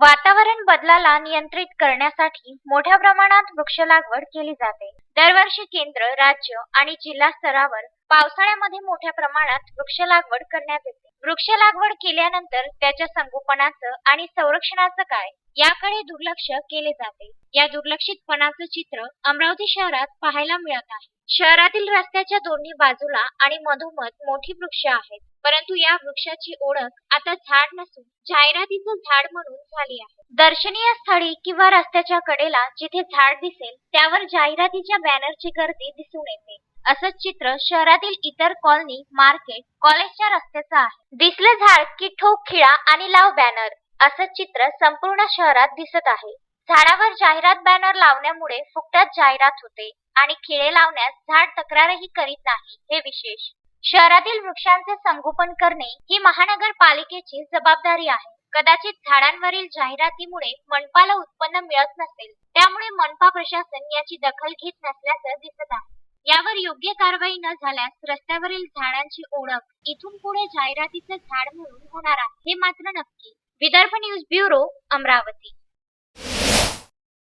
वातावरण बदलाला नियंत्रित करण्यासाठी मोठ्या प्रमाणात वृक्ष लागवड केली जाते. दरवर्षी केंद्र राज्य आणि जिल्हा स्तरावर पावसाळ्यामध्ये मोठ्या प्रमाणात वृक्ष लागवड करण्यात येते. वृक्ष लागवड केल्यानंतर त्याच्या संगोपनाचं आणि संरक्षणाचं काय याकडे दुर्लक्ष केले जाते. या दुर्लक्षितपणाचं चित्र अमरावती शहरात पाहायला मिळत आहे. शहरातील रस्त्याच्या दोन्ही बाजूला आणि मधोमध मोठी वृक्ष आहेत. परंतु या वृक्षाची ओळख आता झाड नसून जाहिरातीचं झाड म्हणून झाली आहे. दर्शनीय स्थळी किंवा रस्त्याच्या कडेला जिथे झाड दिसेल त्यावर जाहिरातीच्या बॅनरची गर्दी दिसून येते. असंच चित्र शहरातील इतर कॉलनी मार्केट कॉलेजच्या रस्त्याचं आहे. दिसलं झाड की ठोक खिळा आणि लाव बॅनर असं चित्र संपूर्ण शहरात दिसत आहे. झाडावर जाहिरात बॅनर लावण्यामुळे फुकटात जाहिरात होते आणि खिळे लावण्यास झाड तक्रारही करीत नाही हे विशेष. शहरातील वृक्षांचे संगोपन करणे ही महानगरपालिकेची जबाबदारी आहे. कदाचित झाडांवरील जाहिरातीमुळे मनपाला उत्पन्न मिळत नसेल त्यामुळे मनपा प्रशासन याची दखल घेत नसल्याचं दिसत आहे. यावर योग्य कारवाई न झाल्यास रस्त्यावरील झाडांची ओळख इथून पुढे जाहिरातीचं झाड म्हणून होणार आहे हे मात्र नक्की. Vidarbha news bureau Amravati.